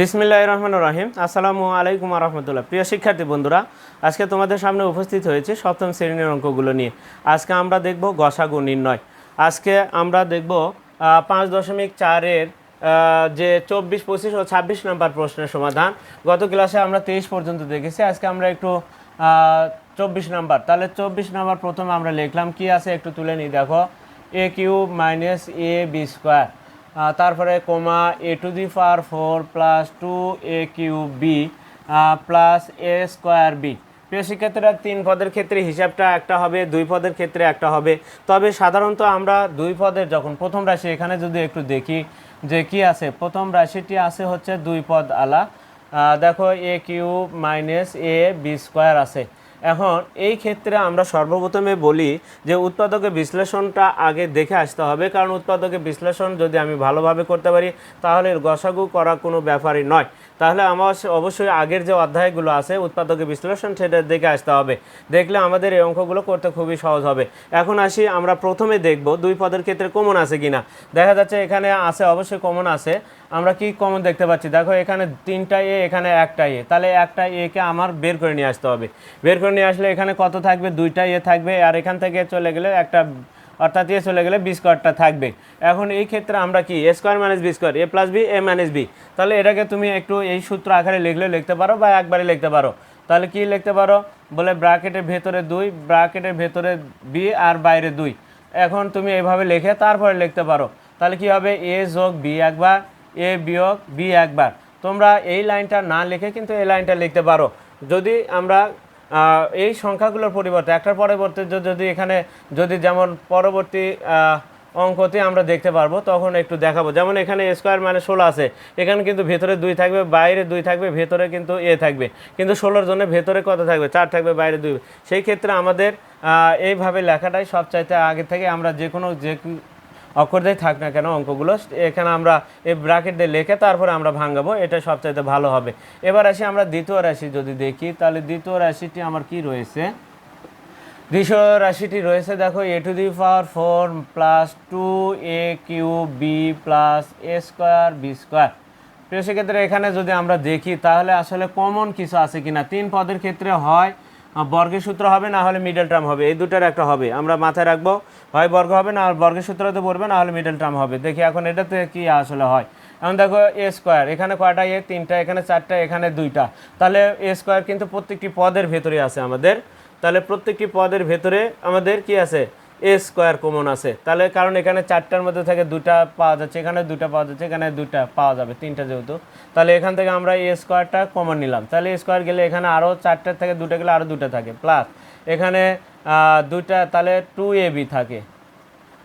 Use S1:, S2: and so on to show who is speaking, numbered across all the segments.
S1: বিসমিল্লাহ রহমান রহিম আসসালামু আলাইকুম রহমতুল্লাহ। প্রিয় শিক্ষার্থী বন্ধুরা, আজকে তোমাদের সামনে উপস্থিত হয়েছে সপ্তম শ্রেণির অঙ্কগুলো নিয়ে। আজকে আমরা দেখব গসাগু নির্ণয়। আজকে আমরা দেখব পাঁচ দশমিক চারের যে চব্বিশ, পঁচিশ ও ছাব্বিশ নম্বর প্রশ্নের সমাধান। গত ক্লাসে আমরা তেইশ পর্যন্ত দেখেছি। আজকে আমরা একটু চব্বিশ নাম্বার। তাহলে চব্বিশ নাম্বার প্রথমে আমরা লিখলাম, কি আছে একটু তুলে নিই দেখো। A cube minus A B square. তারপরে comma A to the power four plus two A cube B plus A square B. প্রিয় শিক্ষার্থীরা তিন পদের ক্ষেত্রে হিসাবটা একটা হবে, দুই পদের ক্ষেত্রে একটা হবে। তবে সাধারণত আমরা দুই পদের যখন প্রথম রাশি, এখানে যদি একটু দেখি যে কি আছে, প্রথম রাশিটি আছে হচ্ছে দুই পদ আলা। দেখো A cube minus A B square আছে। এখন এই ক্ষেত্রে আমরা সর্বপ্রথমে বলি যে উৎপাদকের বিশ্লেষণটা আগে দেখে আসতে হবে, কারণ উৎপাদকের বিশ্লেষণ যদি আমি ভালোভাবে করতে পারি, তাহলে গসাগু করা কোনো ব্যাপারই নয়। তাহলে আমার অবশ্যই আগের যে অধ্যায়গুলো আছে, উৎপাদকের বিশ্লেষণ সেটা দেখে আসতে হবে। দেখলে আমাদের এই অঙ্কগুলো করতে খুবই সহজ হবে। এখন আসি, আমরা প্রথমে দেখব দুই পদের ক্ষেত্রে কমন আছে কিনা। দেখা যাচ্ছে এখানে আছে, অবশ্যই কমন আছে। আমরা কি কমন দেখতে পাচ্ছি? দেখো এখানে তিনটা এ এখানে একটা এ তাহলে একটা একে আমার বের করে নিয়ে আসতে হবে। বের করে নিয়ে আসলে এখানে কত থাকবে? দুইটা ইয়ে থাকবে আর এখান থেকে চলে গেলে একটা, অর্থাৎ এ চলে গেলে বি স্কোয়ারটা থাকবে। এখন এই ক্ষেত্রে আমরা কি? A square minus B square A plus B A minus B তাহলে এটাকে তুমি একটু এই সূত্র আকারে লিখলে লিখতে পারো বা একবারে লিখতে পারো। তাহলে কি লিখতে পারো? বলে ব্র্যাকেটের ভেতরে দুই ব্রাকেটের ভেতরে বি আর বাইরে দুই। এখন তুমি এভাবে লিখে তারপরে লিখতে পারো। তাহলে কি হবে? এ যোগ বি একবার এ বিয়োগ বি একবার। তোমরা এই লাইনটা না লিখে কিন্তু এই লাইনটা লিখতে পারো। যদি আমরা এই সংখ্যাগুলোর পরিবর্তে, একটার পরবর্তী যদি এখানে, যদি যেমন পরবর্তী অঙ্কতে আমরা দেখতে পারব, তখন একটু দেখাবো। যেমন এখানে স্কোয়ার মানে ষোলো আছে। এখানে কিন্তু ভেতরে দুই থাকবে, বাইরে দুই থাকবে, ভেতরে কিন্তু এ থাকবে। কিন্তু ষোলোর জন্য ভেতরে কত থাকবে? চার থাকবে, বাইরে দুই। সেই ক্ষেত্রে আমাদের এইভাবে লেখাটাই সবচাইতে আগে থেকে আমরা যে কোনো যে কি- অক্ষরটাই থাক না কেন অঙ্কগুলো, এখানে আমরা এই ব্র্যাকেট দিয়ে লিখে তারপরে আমরা ভাঙাবো, এটা সবচাইতে ভালো হবে। এবার আসি আমরা দ্বিতীয় রাশি যদি দেখি, তাহলে দ্বিতীয় রাশিটি আমার কি রয়েছে? দ্বিতীয় রাশিটি রয়েছে, দেখো A to the power four plus two A cube B plus A square B square প্রিয় সেক্ষেত্রে এখানে যদি আমরা দেখি, তাহলে আসলে কমন কিছু আছে কিনা? তিন পদের ক্ষেত্রে হয় বর্গের সূত্র হবে, না হলে মিডল টার্ম হবে। এই দুটার একটা হবে। আমরা মাথায় রাখব, হয় বর্গ হবে, না বর্গের সূত্রতে পড়বে, না হলে মিডল টার্ম হবে। দেখি এখন এটাতে কি আসলে হয়। এখন দেখো এ স্কোয়ার এখানে কয়টা? এ তিনটা, এখানে চারটা, এখানে দুইটা। তাহলে এ স্কোয়ার কিন্তু প্রত্যেকটি পদের ভেতরে আছে আমাদের। তাহলে প্রত্যেকটি পদের ভেতরে আমাদের কি আছে? এ স্কোয়ার কমন আছে। তাহলে কারণ এখানে চারটার মধ্যে থেকে দুটা পাওয়া যাচ্ছে, এখানে দুটা পাওয়া যাচ্ছে, এখানে দুটা পাওয়া যাবে, তিনটা যেহেতু। তাহলে এখান থেকে আমরা এ স্কোয়ারটা কমন নিলাম। তাহলে স্কোয়ার গেলে এখানে আরও চারটার থেকে দুটো গেলে আরও দুটো থাকে। প্লাস এখানে দুইটা তাহলে টু এ বি থাকে।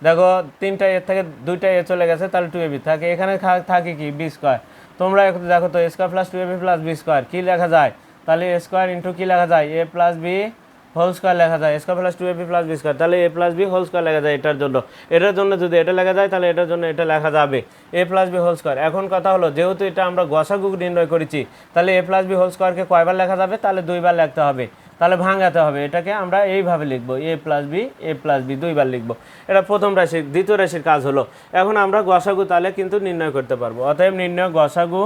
S1: দেখো, তিনটা এর থেকে দুইটা এ চলে গেছে, তাহলে টু এ বি থাকে। এখানে থাকে কি? বি স্কোয়ার তোমরা দেখো তো square plus two A B plus B square কী লেখা যায়? তাহলে স্কোয়ার ইন্টু কী লেখা যায়? A plus B whole square লেখা যায় square plus two A B plus B square তাহলে A plus B whole square লেখা যায় এটার জন্য। এটার জন্য যদি এটা লেখা যায়, তাহলে এটার জন্য এটা লেখা যাবে। A plus B whole square এখন কথা হলো, যেহেতু এটা আমরা গসাগু নির্ণয় করেছি, তাহলে এ প্লাস বি হোল স্কোয়ারকে কয়বার লেখা যাবে? তাহলে দুইবার লিখতে হবে। তাহলে ভাঙাতে হবে। এটাকে আমরা এইভাবে লিখব। A plus B A plus B দুইবার লিখব। এটা প্রথম রাশির দ্বিতীয় রাশির কাজ হলো। এখন আমরা গসাগু তাহলে কিন্তু নির্ণয় করতে পারব। অতএব নির্ণয় গসাগু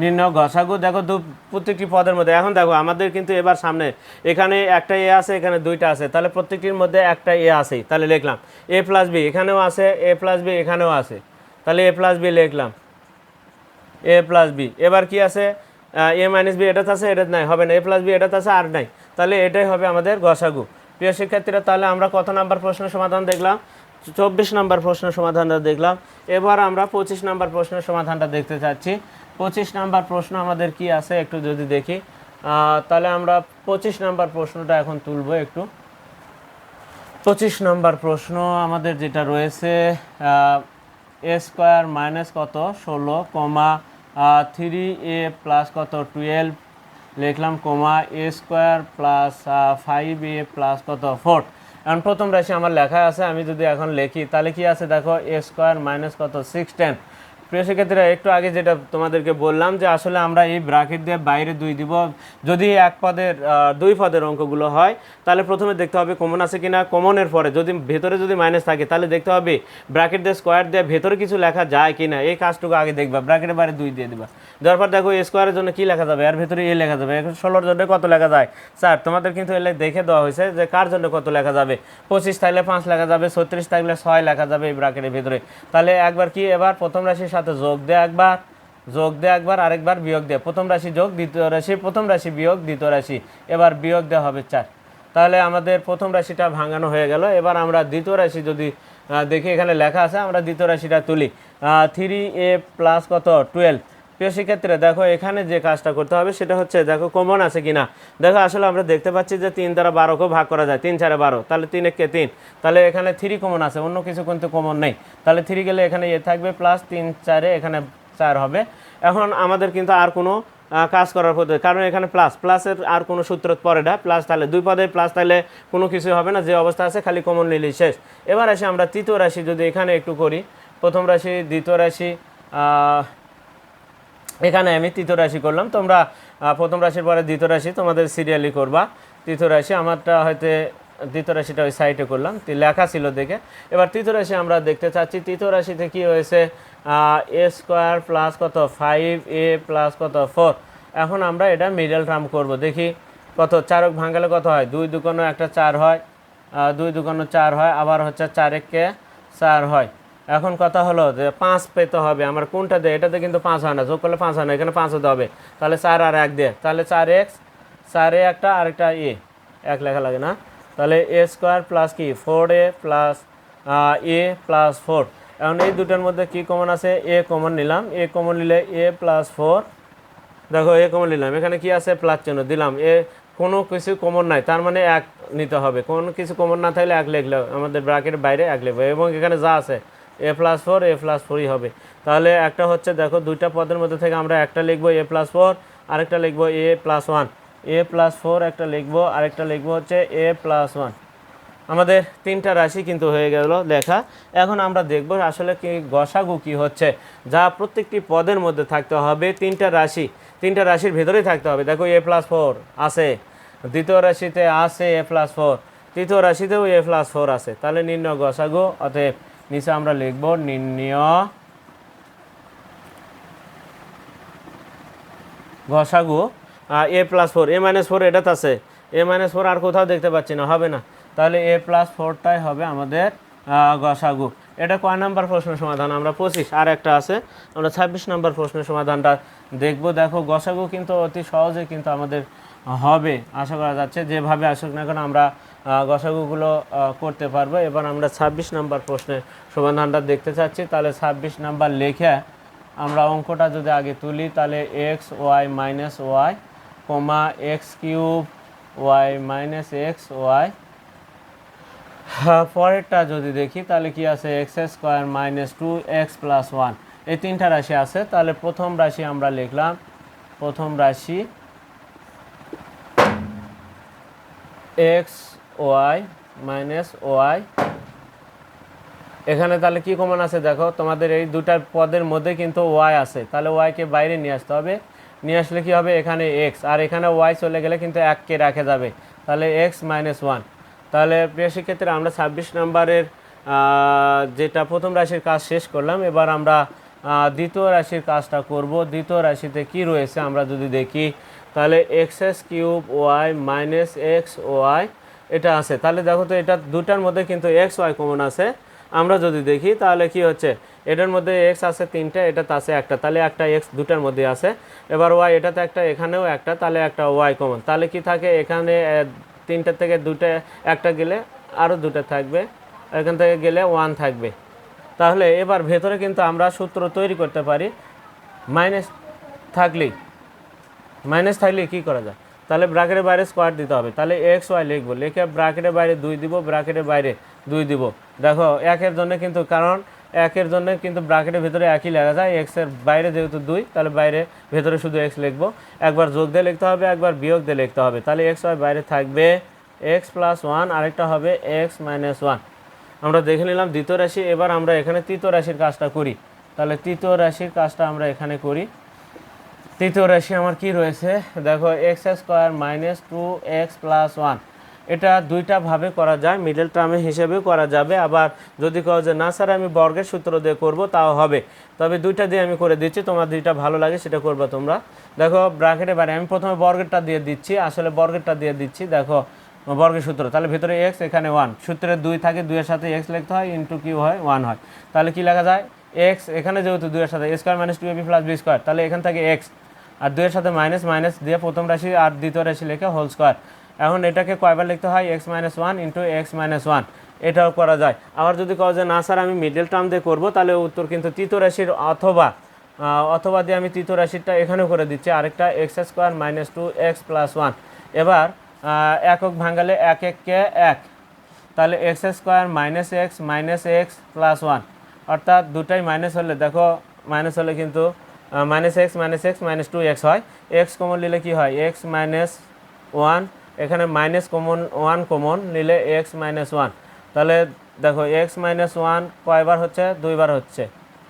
S1: নির্ণয় ঘষাগু দেখো দু, প্রত্যেকটি পদের মধ্যে। এখন দেখো, আমাদের কিন্তু এবার সামনে, এখানে একটা এ আছে, এখানে দুইটা আছে। তাহলে প্রত্যেকটির মধ্যে একটা এ আছেই। তাহলে লিখলাম, এ প্লাস বি, এখানেও আছে, এ প্লাস বি, এখানেও আছে। তাহলে এ প্লাস বি লিখলাম, এ প্লাস বি। এবার কি আছে? এ মাইনাস বি, এটাতে আছে এটা নাই, হবে না। এ প্লাস বি, এটাতে আছে, আর নাই। তাহলে এটাই হবে আমাদের গসাগু প্রিয় শিক্ষার্থীরা, তাহলে আমরা কত নাম্বার প্রশ্নের সমাধান দেখলাম? চব্বিশ নাম্বার প্রশ্নের সমাধানটা দেখলাম। এবার আমরা পঁচিশ নাম্বার প্রশ্নের সমাধানটা দেখতে চাচ্ছি। পঁচিশ নাম্বার প্রশ্ন আমাদের কি আছে একটু যদি দেখি? তাহলে আমরা পঁচিশ নাম্বার প্রশ্নটা এখন তুলবো একটু। পঁচিশ নাম্বার প্রশ্ন আমাদের যেটা রয়েছে এ স্কোয়ার মাইনাস কত? ষোলো, কমা থ্রি এ প্লাস কত? টুয়েলভ। লিখলাম comma A square plus five A plus কত? ফোর। এখন প্রথম রাশি আমার লেখা আছে, আমি যদি এখন লিখি, তাহলে কি আছে দেখো? এ স্কোয়ার মাইনাস কত? Sixteen. প্রিয় শিক্ষার্থীরা, একটু আগে যেটা তোমাদেরকে বললাম যে আসলে আমরা এই ব্রাকেট দিয়ে বাইরে দুই দিব। যদি এক পদের দুই পদের অঙ্কগুলো হয়, তাহলে প্রথমে দেখতে হবে কমন আছে কিনা। কমনের পরে যদি ভেতরে যদি মাইনাস থাকে, তাহলে দেখতে হবে ব্রাকেট দিয়ে স্কোয়ার দিয়ে ভেতরে কিছু লেখা যায় কিনা। এই কাজটুকু আগে দেখবা ব্রাকেটের বাইরে দুই দিয়ে দিবা। দেওয়ার পর দেখো স্কোয়ারের জন্য কি লেখা যাবে? আর ভেতরে এ লেখা যাবে। এখন ষোলোর জন্য কত লেখা যায়? স্যার, তোমাদের কিন্তু এলে দেখে দেওয়া হয়েছে যে কার জন্য কত লেখা যাবে? পঁচিশ থাকলে পাঁচ লেখা যাবে, ছত্রিশ থাকলে ছয় লেখা যাবে এই ব্রাকেটের ভেতরে। তাহলে একবার কি এবার প্রথম রাশির সাথে যোগ দেয় একবার, যোগ দেয় একবার, আরেকবার বিয়োগ দেয় প্রথম রাশি যোগ, দ্বিতীয় রাশি, প্রথম রাশি বিয়োগ, দ্বিতীয় রাশি। এবার বিয়োগ দেওয়া হবে চার। তাহলে আমাদের প্রথম রাশিটা ভাঙানো হয়ে গেল। এবার আমরা দ্বিতীয় রাশি যদি দেখি এখানে লেখা আছে, আমরা দ্বিতীয় রাশিটা তুলি। থ্রি এ প্লাস কত? টুয়েলভ প্রিয় শিক্ষার্থীরা, দেখো এখানে যে কাজটা করতে হবে সেটা হচ্ছে, দেখো কমন আছে কিনা? দেখো আসলে আমরা দেখতে পাচ্ছি যে তিন দ্বারা বারোকেও ভাগ করা যায়। তিন চারে বারো, তাহলে তিন একে তিন। তাহলে এখানে থ্রি কমন আছে, অন্য কিছু কিন্তু কমন নেই। তাহলে থ্রি গেলে এখানে এ থাকবে প্লাস তিন চারে এখানে চার হবে। এখন আমাদের কিন্তু আর কোনো কাজ করার পদ্ধতি কারণ এখানে প্লাস প্লাসের আর কোনো সূত্র পরে না। প্লাস তাহলে দুই পদে প্লাস তাহলে কোনো কিছু হবে না, যে অবস্থা আছে খালি কমন নিলেই শেষ। এবার আসি আমরা তৃতীয় রাশি, যদি এখানে একটু করি, প্রথম রাশি, দ্বিতীয় রাশি এখানে আমি তৃতীয় রাশি করলাম। তোমরা প্রথম রাশির পরে দ্বিতীয় রাশি তোমাদের সিরিয়ালি করবা। তৃতীয় রাশি আমারটা হয়তো, দ্বিতীয় রাশিটা ওই সাইডে করলাম। লেখা ছিল দেখে। এবার তৃতীয় রাশি আমরা দেখতে চাচ্ছি, তৃতীয় রাশিতে কি হয়েছে? এ স্কোয়ার প্লাস কত? ফাইভ এ প্লাস কত? ফোর এখন আমরা এটা মিডল টার্ম করব। দেখি কত? চারক ভাঙালে কত হয়? দুই দুকোনো একটা চার হয়। দুই দুকোনো চার হয়, আবার হচ্ছে চারেককে চার হয়। এখন কথা হলো যে পাঁচ পেতে হবে, আমার কোনটা দেয়? এটাতে কিন্তু পাঁচ হয় না, যোগ করলে পাঁচ হয় না, এখানে পাঁচ হতে হবে। তাহলে চার আর এক দিয়ে, তাহলে চার এক্স, চার একটা আরেকটা এ, এক লেখা লাগে না? তাহলে এ স্কোয়ার প্লাস কি? Four a plus a plus four. এখন এই দুটোর মধ্যে কি কমন আছে? এ কমন নিলাম, এ কমন নিলে এ প্লাস ফোর। দেখো, এ কমন নিলাম, এখানে কি আছে? প্লাস চিহ্ন দিলাম, এ কোনো কিছু কমন নাই, তার মানে এক নিতে হবে। কোনো কিছু কমন না থাকলে এক লিখলে, আমাদের ব্র্যাকেটের বাইরে এক লিখবে, এবং এখানে যা আছে a plus four a plus ফোরই হবে। তাহলে একটা হচ্ছে, দেখো, দুইটা পদের মধ্যে থেকে আমরা একটা লিখব এ প্লাস ফোর আরেকটা লিখব a plus one a plus four একটা লিখব, আরেকটা লিখব হচ্ছে এ প্লাস ওয়ান আমাদের তিনটা রাশি কিন্তু হয়ে গেল লেখা। এখন আমরা দেখব আসলে কি গসাগু কি হচ্ছে। যা প্রত্যেকটি পদের মধ্যে থাকতে হবে তিনটা রাশি। তিনটা রাশির ভেতরেই থাকতে হবে। দেখো এ প্লাস ফোর আছে। দ্বিতীয় রাশিতে আছে এ প্লাস ফোর তৃতীয় রাশিতেও এ প্লাস ফোর আছে। তাহলে নির্ণয় গসাগু। অতএব নিচে আমরা লিখব নির্ণয় ঘষাগু a plus four a minus four এটাতে আছে। এ মাইনাস ফোর আর কোথাও দেখতে পাচ্ছি না, হবে না। তাহলে এ প্লাস ফোরটাই হবে আমাদের গসাগু এটা কয় নাম্বার প্রশ্নের সমাধান? আমরা পঁচিশ, আর একটা আছে। আমরা ছাব্বিশ নাম্বার প্রশ্নের সমাধানটা দেখব। দেখো গসাগু কিন্তু অতি সহজে কিন্তু আমাদের হবে। আশা করা যাচ্ছে, যেভাবে আসুক না কেন আমরা গসাগুগুলো করতে পারব। এবার আমরা ছাব্বিশ নাম্বার প্রশ্নের সমাধানটা দেখতে চাচ্ছি। তাহলে ছাব্বিশ নাম্বার লেখে আমরা অঙ্কটা যদি আগে তুলি, তাহলে x y minus y comma x cube y minus x y পরেরটা যদি দেখি, তাহলে কি আছে? X square minus two x plus one এই তিনটা রাশি আছে। তাহলে প্রথম রাশি আমরা লিখলাম। প্রথম রাশি এক্স ওয়াই মাইনাস ওয়াই। এখানে তাহলে কি কমন আছে দেখো? তোমাদের এই দুটার পদের মধ্যে কিন্তু ওয়াই আছে। তাহলে ওয়াইকে বাইরে নিয়ে আসতে হবে। নিয়ে আসলে কি হবে? এখানে এক্স আর এখানে ওয়াই চলে গেলে কিন্তু এককে রাখা যাবে। তাহলে এক্স মাইনাস ওয়ান তাহলে প্রিয় শিক্ষার্থীরা, আমরা ছাব্বিশ নম্বরের যেটা প্রথম রাশির কাজ শেষ করলাম। এবার আমরা দ্বিতীয় রাশির কাজটা করব। দ্বিতীয় রাশিতে কি রয়েছে আমরা যদি দেখি, তাহলে x s cube y minus x y এটা আছে। তাহলে দেখো তো এটা দুটার মধ্যে কিন্তু এক্স ওয়াই কমন আছে। আমরা যদি দেখি, তাহলে কি হচ্ছে? এটার মধ্যে এক্স আছে তিনটা এটাতে আছে একটা। তাহলে একটা এক্স দুটার মধ্যে আছে। এবার ওয়াই এটাতে একটা, এখানেও একটা, তাহলে একটা ওয়াই কমন তাহলে কি থাকে? এখানে তিনটা থেকে দুটো একটা গেলে আরও দুটো থাকবে। এখান থেকে গেলে ওয়ান থাকবে। তাহলে এবার ভেতরে কিন্তু আমরা সূত্র তৈরি করতে পারি। মাইনাস থাকলেই। মাইনাস থাকলে কি করা যায়? তাহলে ব্র্যাকেটের বাইরে স্কোয়ার দিতে হবে। তাহলে এক্স ওয়াই লিখব। লিখে ব্র্যাকেটের বাইরে দুই দিব, ব্র্যাকেটের বাইরে দুই দিব। দেখো, একের জন্য কিন্তু, কারণ একের জন্য কিন্তু ব্র্যাকেটের ভিতরে একই লেখা যায়। এক্সের বাইরে যেহেতু দুই, তাহলে বাইরে, ভেতরে শুধু এক্স লিখব। একবার যোগ দিয়ে লিখতে হবে, একবার বিয়োগ দিয়ে লিখতে হবে। তাহলে এক্স ওয়াই বাইরে থাকবে এক্স প্লাস ওয়ান আরেকটা হবে এক্স মাইনাস ওয়ান আমরা দেখে নিলাম দ্বিতীয় রাশি। এবার আমরা এখানে তৃতীয় রাশির কাজটা করি। তাহলে তৃতীয় রাশির কাজটা আমরা এখানে করি। তৃতীয় রাশি আমার কি রয়েছে? দেখো x square minus two x plus one এটা দুইটা ভাবে করা যায় মিডল টার্মে হিসেবেও করা যাবে। আবার যদি কও যে, না স্যার আমি বর্গের সূত্র দিয়ে করব তাও হবে। তবে দুইটা দিয়ে আমি করে দিচ্ছি, তোমার দুইটা ভালো লাগে সেটা করবে তোমরা। দেখো ব্র্যাকেটে বাইরে আমি প্রথমে বর্গেরটা দিয়ে দিচ্ছি, আসলে বর্গেরটা দিয়ে দিচ্ছি, দেখো, বর্গের সূত্র। তাহলে ভিতরে এক্স এখানে ওয়ান সূত্রে দুই থাকে, দুইয়ের সাথে এক্স লিখতে হয় ইন্টু কিউ হয় ওয়ান হয়। তাহলে কি লেখা যায়? এক্স এখানে যেহেতু দুইয়ের সাথে a square minus two a b plus b square তাহলে এখান থেকে এক্স আর দুইয়ের সাথে মাইনাস মাইনাস দিয়ে প্রথম রাশি আর দ্বিতীয় রাশি লিখে হোল স্কোয়ার এখন এটাকে কয়বার লিখতে হয়? X minus one into x minus one এটাও করা যায়। আবার যদি কও যে, না স্যার, আমি মিডল টার্ম দিয়ে করব, তাহলে উত্তর কিন্তু তৃতীয় রাশির অথবা অথবা দিয়ে আমি তৃতীয় রাশিটা এখানেও করে দিচ্ছি। আরেকটা x square minus two x plus one এবার একক ভাঙালে এক এককে এক। তাহলে x square minus x minus x plus one অর্থাৎ দুটাই মাইনাস হলে, দেখো মাইনাস হলে কিন্তু minus x minus x minus two x হয়। এক্স কমন নিলে কি হয়? এক্স মাইনাস ওয়ান এখানে মাইনাস কমন ওয়ান কমন নিলে এক্স মাইনাস ওয়ান তাহলে দেখো এক্স মাইনাস ওয়ান কয়বার হচ্ছে? দুইবার হচ্ছে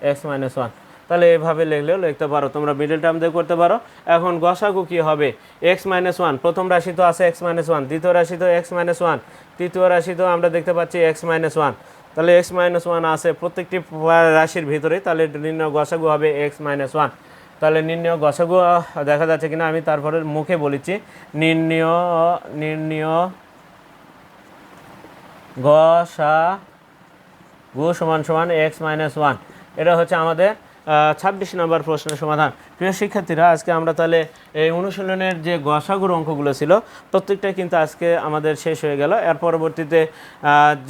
S1: এক্স মাইনাস ওয়ান তাহলে এভাবে লিখলেও লিখতে পারো। তোমরা মিডল টার্ম দিয়ে করতে পারো। এখন গসাগু কি হবে? এক্স মাইনাস ওয়ান প্রথম রাশি তো আছে এক্স মাইনাস ওয়ান দ্বিতীয় রাশি তো এক্স মাইনাস ওয়ান তৃতীয় রাশি তো আমরা দেখতে পাচ্ছি এক্স মাইনাস ওয়ান তাহলে এক্স মাইনাস ওয়ান আছে। প্রত্যেকটি রাশির ভিতরে তাহলে নির্ণয় গসাগু হবে এক্স মাইনাস ওয়ান তাহলে নির্ণয় গসাগু দেখা যাচ্ছে কিনা, আমি তারপরে মুখে বলেছি। নির্ণয় নির্ণয় গসা গু সমান সমান এক্স মাইনাস ওয়ান এটা হচ্ছে আমাদের ছাব্বিশ নম্বর প্রশ্নের সমাধান। প্রিয় শিক্ষার্থীরা, আজকে আমরা তাহলে এই অনুশীলনের যে গসাগুর অঙ্কগুলো ছিল প্রত্যেকটা কিন্তু আজকে আমাদের শেষ হয়ে গেল। এর পরবর্তীতে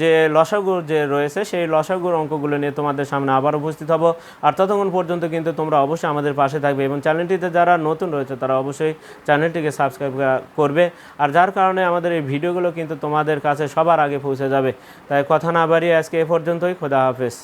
S1: যে লসাগুর যে রয়েছে, সেই লসাগুর অঙ্কগুলো নিয়ে তোমাদের সামনে আবার উপস্থিত হব। আর ততক্ষণ পর্যন্ত কিন্তু তোমরা অবশ্যই আমাদের পাশে থাকবে এবং চ্যানেলটিতে যারা নতুন রয়েছে, তারা অবশ্যই চ্যানেলটিকে সাবস্ক্রাইব করবে। আর যার কারণে আমাদের এই ভিডিওগুলো কিন্তু তোমাদের কাছে সবার আগে পৌঁছে যাবে। তাই কথা না বাড়িয়ে আজকে এ পর্যন্তই। খোদা হাফেজ।